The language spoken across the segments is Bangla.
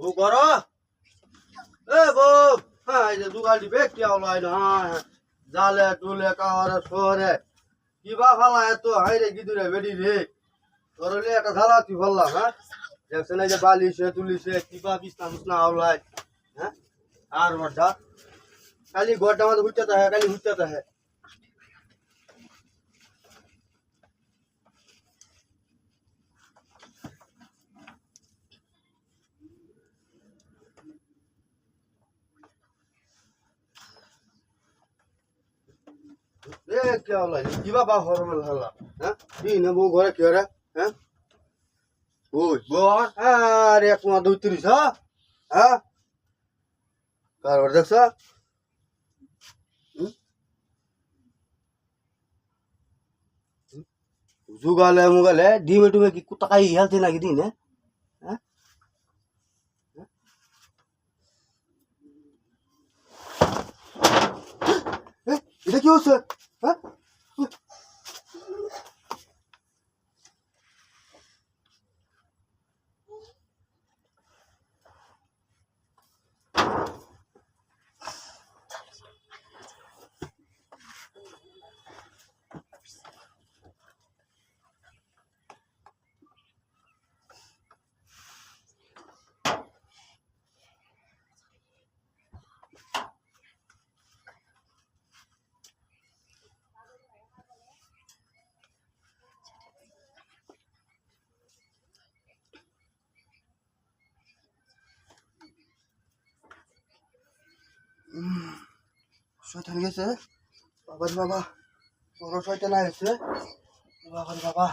ও এ হ্যাঁ এই যে আওলাই না হ্যাঁ জালে কিবা ফালা গিদুরে বেডি রে। ফেললাম হ্যাঁ? যে কিবা হ্যাঁ? আর খালি ঘরটা আমাদের হুচ্ছে তো হ্যাঁ খালি হুচ্ছে তো হ্যাঁ এ কে আওলাই কিবা বা হরমেল হলা হ্যাঁ দি না বউ ঘরে কে রে হ্যাঁ ওই বল আরে এক মা দুই তিরিশ হ্যাঁ হ্যাঁ কারবার মুগালে, ডিমে টুমে কি কুতাকাই হেলতে নাকি দিন এটা কি হচ্ছে হ্যাঁ শয়তান গেছে। বাবার বাবা বড় শয়তান বাবার বাবা।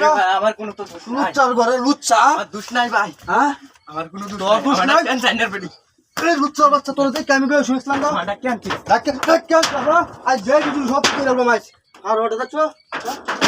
না? আমার কোনো তো নাই। লুচ্চার ঘরে লুচ্চা। আমার নাই ভাই। হ্যাঁ? আমার কোনো দোষ তোর দোষ নাই নাই? আমার টেনশনের পেটি এই লুচ্চার বাচ্চা তোর দেখে আমি বেশ শুয়েছিলাম না? কেন কি ডাক্তার ডাক্তার আজ যে কিছু সব করে মাছ আর ওটা দেখছ? হ্যাঁ?